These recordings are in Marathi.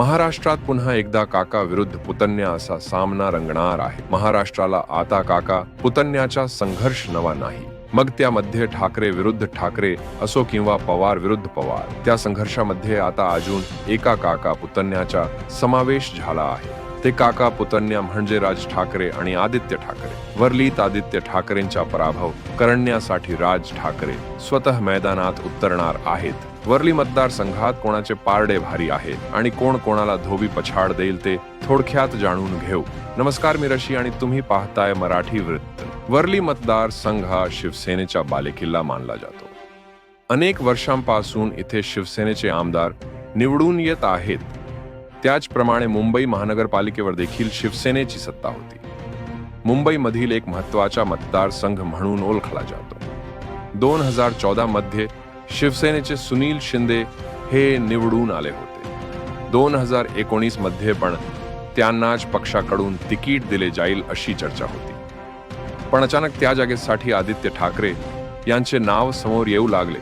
महाराष्ट्रात पुन्हा एकदा काका विरुद्ध पुतण्या असा सामना रंगणार आहे. महाराष्ट्राला आता काका पुतण्याचा संघर्ष नवा नाही. मग त्यामध्ये ठाकरे विरुद्ध ठाकरे असो किंवा पवार विरुद्ध पवार त्या संघर्षामध्ये आता अजून एका काका पुतण्याचा समावेश झाला आहे. ते काका पुतण्या म्हणजे राज ठाकरे आणि आदित्य ठाकरे. वरलीत आदित्य ठाकरेंचा पराभव करण्यासाठी राज ठाकरे स्वतः मैदानात उतरणार आहेत. वरली मतदारसंघात कोणाचे पारडे भारी आहेत आणि कोण कोणाला धोबी पछाड देईल ते थोडक्यात जाणून घेऊ. नमस्कार मी रशी आणि तुम्ही पाहताय मराठी वृत्त. वरली मतदारसंघ हा शिवसेनेचा बालेकिल्ला मानला जातो. अनेक वर्षांपासून इथे शिवसेनेचे आमदार निवडून येत आहेत. त्याचप्रमाणे मुंबई महानगरपालिकेवर देखील शिवसेनेची सत्ता होती. मुंबईमधील एक महत्त्वाचा मतदारसंघ म्हणून ओळखला जातो. दोन हजार चौदा मध्ये शिवसेनेचे सुनील शिंदे हे निवडून आले होते. दोन हजार एकोणीसमध्ये पण त्यांनाच पक्षाकडून तिकीट दिले जाईल अशी चर्चा होती. पण अचानक त्या जागेसाठी आदित्य ठाकरे यांचे नाव समोर येऊ लागले.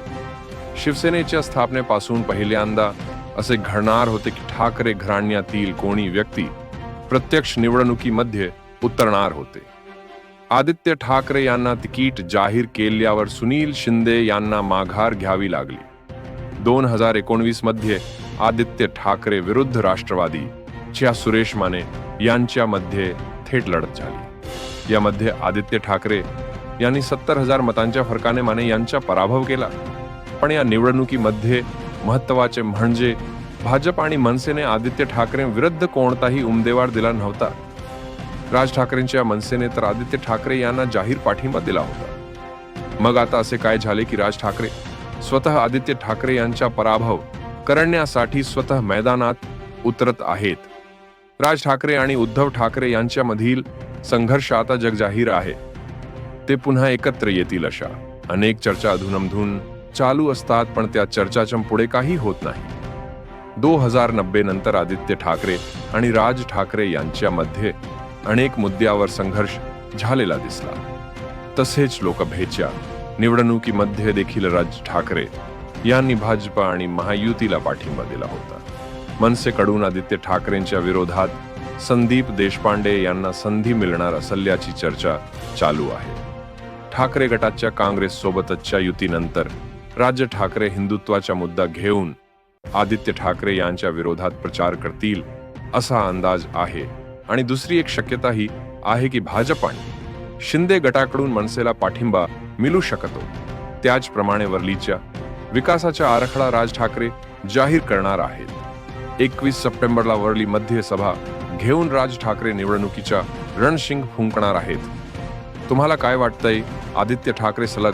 शिवसेनेच्या स्थापनेपासून पहिल्यांदा असे घडणार होते की ठाकरे घराण्यातील कोणी व्यक्ती प्रत्यक्ष निवडणुकीमध्ये उतरणार होते. आदित्य ठाकरे यांना तिकीट जाहीर केल्यावर सुनील शिंदे यांना माघार घ्यावी लागली. दोन हजार एकोणवीसमध्ये आदित्य ठाकरे विरुद्ध राष्ट्रवादी च्या सुरेश माने यांच्यामध्ये थेट लढत झाली. यामध्ये आदित्य ठाकरे यांनी सत्तर हजार मतांच्या फरकाने माने यांचा पराभव केला. पण या निवडणुकीमध्ये महत्त्वाचे म्हणजे भाजप आणि मनसेने आदित्य ठाकरे विरुद्ध कोणताही उमेदवार दिला नव्हता. राज ठाकरेंच्या मनसेने तर आदित्य ठाकरे यांना जाहीर पाठिंबा दिला होता. मग आता असे काय झाले की राज ठाकरे स्वतः आदित्य ठाकरे यांचा पराभव करण्यासाठी स्वतः मैदानात उतरत आहेत. राज ठाकरे आणि उद्धव ठाकरे यांच्यामधील संघर्ष आता जगजाहीर आहे. ते पुन्हा एकत्र येतील अशा अनेक चर्चा अधूनमधून चालू असतात पण त्या चर्चाच्या पुढे काही होत नाही. दो हजार नब्बे नंतर आदित्य ठाकरे आणि राज ठाकरे यांच्यामध्ये अनेक मुद्द्यावर संघर्ष झालेला दिसला. तसेच लोकभेच्या निवडणुकीमध्ये देखील राज ठाकरे यांनी भाजपा आणि महायुतीला पाठिंबा दिला होता. मनसेकडून आदित्य ठाकरेंच्या विरोधात संदीप देशपांडे यांना संधी मिळणार असल्याची चर्चा चालू आहे. ठाकरे गटाच्या काँग्रेस सोबतच्या युतीनंतर राज्य ठाकरे हिंदुत्वाचा मुद्दा घेऊन आदित्य ठाकरे यांच्या विरोधात प्रचार करतील असा अंदाज आहे. आणि दुसरी एक शक्यता ही आहे की भाजप आणि शिंदे गटाकडून मनसेला पाठिंबा मिळू शकतो. त्याचप्रमाणे वरलीच्या विकासाचा आराखडा राज ठाकरे जाहीर करणार आहेत. एकवीस सप्टेंबरला वरली मध्य सभा घेऊन राज ठाकरे निवडणुकीच्या रणशिंग फुंकणार आहेत. तुम्हाला काय वाटतंय? आदित्य ठाकरे सलग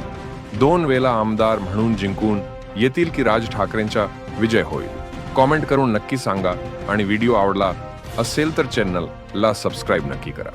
दोन वेळा आमदार म्हणून जिंकून येतील की राज ठाकरेंचा विजय होईल. कॉमेंट करून नक्की सांगा आणि व्हिडिओ आवडला असेल तर चॅनलला सबस्क्राईब नक्की करा.